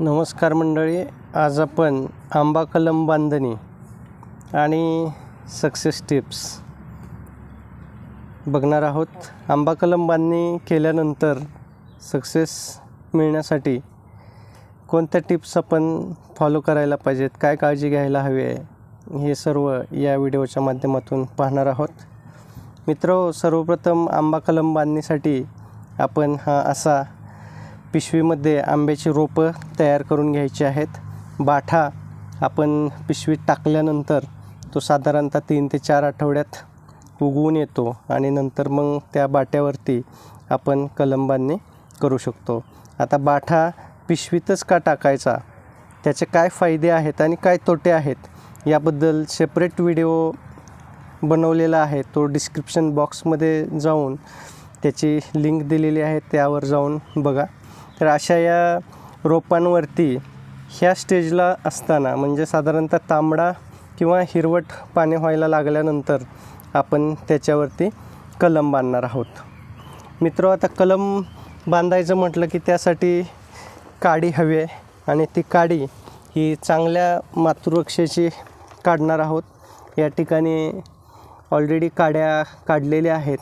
नमस्कार मंडळी आज आपण आंबा कलम बांधणी आणि सक्सेस टिप्स बघणार आहोत. आंबा कलम बांधणी केल्यानंतर सक्सेस मिळण्यासाठी कोणत्या टिप्स आपण फॉलो करायला पाहिजेत काय काळजी घ्यायला हवी आहे हे सर्व या व्हिडिओच्या माध्यमातून पाहणार आहोत. मित्र सर्वप्रथम आंबा कलम बांधणीसाठी आपण हा असा पिशवीमध्ये आंब्याची रोपं तयार करून घ्यायची आहेत. बाठा आपण पिशवीत टाकल्यानंतर तो साधारणतः तीन ते चार आठवड्यात उगवून येतो आणि नंतर मग त्या बाट्यावरती आपण कलंबांनी करू शकतो. आता बाठा पिशवीतच का टाकायचा? त्याचे काय फायदे आहेत आणि काय तोटे आहेत? याबद्दल सेपरेट व्हिडिओ बनवलेला आहे. तो डिस्क्रिप्शन बॉक्समध्ये जाऊन त्याची लिंक दिलेली आहे. त्यावर जाऊन बघा. तर अशा या रोपांवरती ह्या स्टेजला असताना म्हणजे साधारणतः तांबडा किंवा हिरवट पाने व्हायला लागल्यानंतर आपण त्याच्यावरती कलम बांधणार आहोत. मित्र आता कलम बांधायचं म्हटलं की त्यासाठी काडी हवी आहे आणि ती काडी ही चांगल्या मातृवृक्षाची काढणार आहोत. या ठिकाणी ऑलरेडी काड्या काढलेल्या आहेत.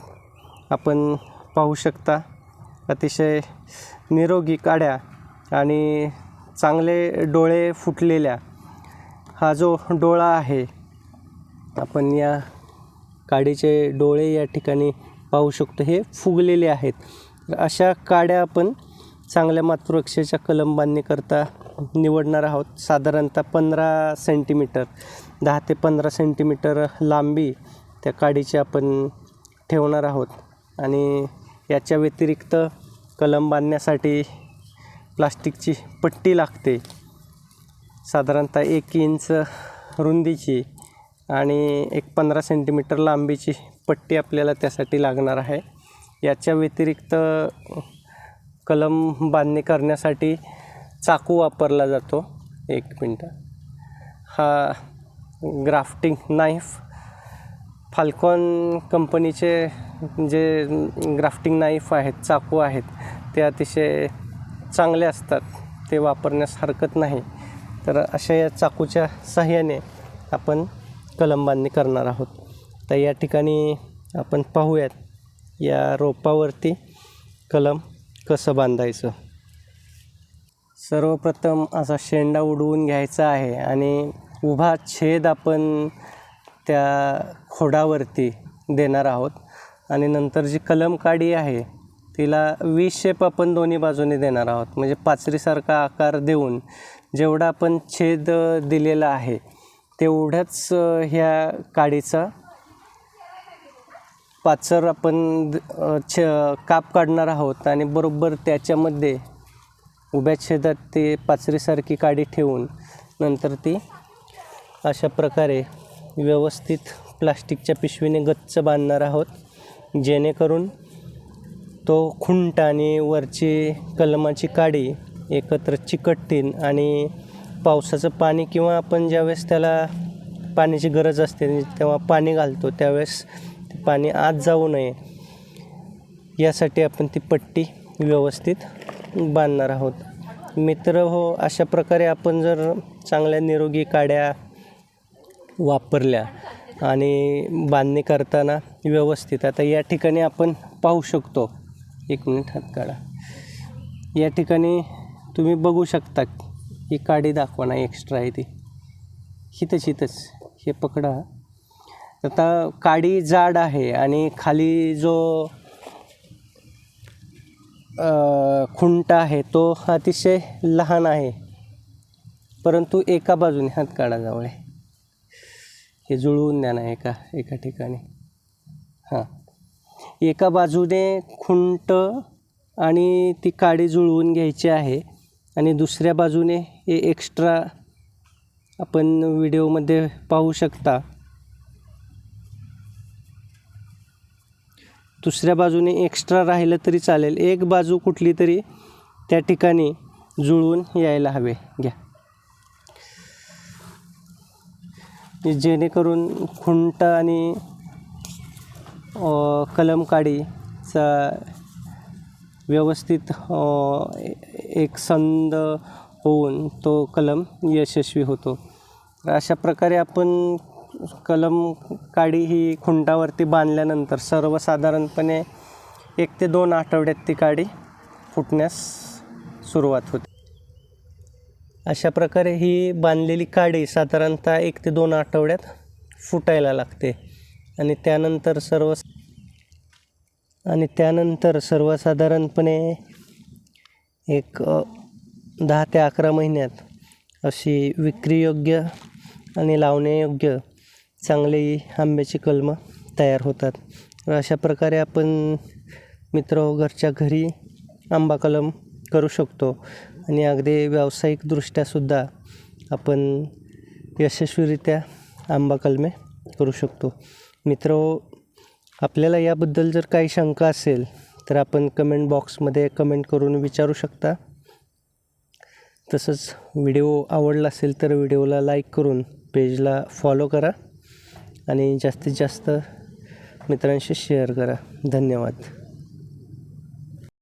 आपण पाहू शकता. अतिशय निरोगी काड्या आणि चांगले डोळे फुटलेल्या हा जो डोळा आहे आपण या काडीचे डोळे या ठिकाणी पाहू शकतो. हे फुगलेले आहेत. अशा काड्या आपण चांगल्या मातृरक्षेच्या कलंबांनीकरता निवडणार आहोत. साधारणतः पंधरा सेंटीमीटर दहा ते पंधरा सेंटीमीटर लांबी त्या काडीची आपण ठेवणार आहोत. आणि याच्या व्यतिरिक्त कलम बांधण्यासाठी प्लास्टिकची पट्टी लागते. साधारणतः एक इंच रुंदीची आणि एक पंधरा सेंटीमीटर लांबीची पट्टी आपल्याला त्यासाठी लागणार आहे. याच्या व्यतिरिक्त कलम बांधणी करण्यासाठी चाकू वापरला जातो. एक मिनटं. हा ग्राफ्टिंग नाईफ फाल्कॉन कंपनीचे जे ग्राफ्टिंग नाईफ आहेत चाकू आहेत ते अतिशय चांगले असतात. ते वापरण्यास हरकत नाही. तर अशा या चाकूच्या सहाय्याने आपण कलम बांधणी करणार आहोत. तर या ठिकाणी आपण पाहूयात या रोपावरती कलम कसं बांधायचं. सर्वप्रथम असा शेंडा उडवून घ्यायचा आहे आणि उभा छेद आपण त्या खोडावरती देणार आहोत. आणि नंतर जी कलम काडी आहे तिला वी शेप आपण दोन्ही बाजूने देणार आहोत. म्हणजे पाचरीसारखा आकार देऊन जेवढा आपण छेद दिलेला आहे तेवढ्याच ह्या काडीचा पाचर आपण छ काप काढणार आहोत. आणि बरोबर त्याच्यामध्ये उभ्या छेदात ते पाचरीसारखी काडी ठेवून नंतर ती अशा प्रकारे व्यवस्थित प्लास्टिकच्या पिशवीने गच्च बांधणार आहोत. जेणेकरून तो खुंट आणि वरची कलमाची काडी एकत्र चिकटतील आणि पावसाचं पाणी किंवा आपण ज्यावेळेस त्याला पाण्याची गरज असते तेव्हा पाणी घालतो त्यावेळेस ते पाणी आत जाऊ नये. यासाठी आपण ती पट्टी व्यवस्थित बांधणार आहोत. मित्र हो अशा प्रकारे आपण जर चांगल्या निरोगी काड्या वापरल्या आणि बांधणी करताना व्यवस्थित. आता या ठिकाणी आपण पाहू शकतो. एक मिनिट हात काढा. या ठिकाणी तुम्ही बघू शकता ही काडी दाखवा ना एक्स्ट्रा आहे ती. हितच हितच. हे पकडा. आता काडी जाड आहे आणि खाली जो खुंट आहे तो अतिशय लहान आहे. परंतु एका बाजूने हात काढा जवळ. हे जुळवून द्या ना एका एका ठिकाणी. हां. एका बाजूने खुंट आणि ती काडी जुळवून घ्यायची आहे आणि दुसऱ्या बाजूने हे एक्स्ट्रा आपण व्हिडिओमध्ये पाहू शकता. दुसऱ्या बाजूने एक्स्ट्रा राहिलं तरी चालेल. एक बाजू कुठली तरी त्या ठिकाणी जुळवून यायला हवे. घ्या. जेणेकरून खुंट आणि कलम काडीचा व्यवस्थित एक संद होऊन तो कलम यशस्वी होतो. अशा प्रकारे आपण कलम काडी ही खुंटावरती बांधल्यानंतर सर्वसाधारणपणे एक ते दोन आठवड्यात ती काडी फुटण्यास सुरुवात होते. अशा प्रकारे ही बांधलेली काडी साधारणतः एक ते दोन आठवड्यात फुटायला लागते. आणि त्यानंतर सर्व आणि त्यानंतर सर्वसाधारणपणे एक दहा ते अकरा महिन्यात अशी विक्रीयोग्य आणि लावण्यायोग्य चांगली आंब्याची कलमं तयार होतात. तर अशा प्रकारे आपण मित्र हो, घरच्या घरी आंबा कलम करू शकतो. आणि अगदी व्यावसायिकदृष्ट्यासुद्धा आपण यशस्वीरित्या आंबा कलमे करू शकतो. मित्र आपल्याला याबद्दल जर काही शंका असेल तर आपण कमेंट बॉक्समध्ये कमेंट करून विचारू शकता. तसंच व्हिडिओ आवडला असेल तर व्हिडिओला लाईक करून पेजला फॉलो करा आणि जास्तीत जास्त मित्रांशी शेअर करा. धन्यवाद.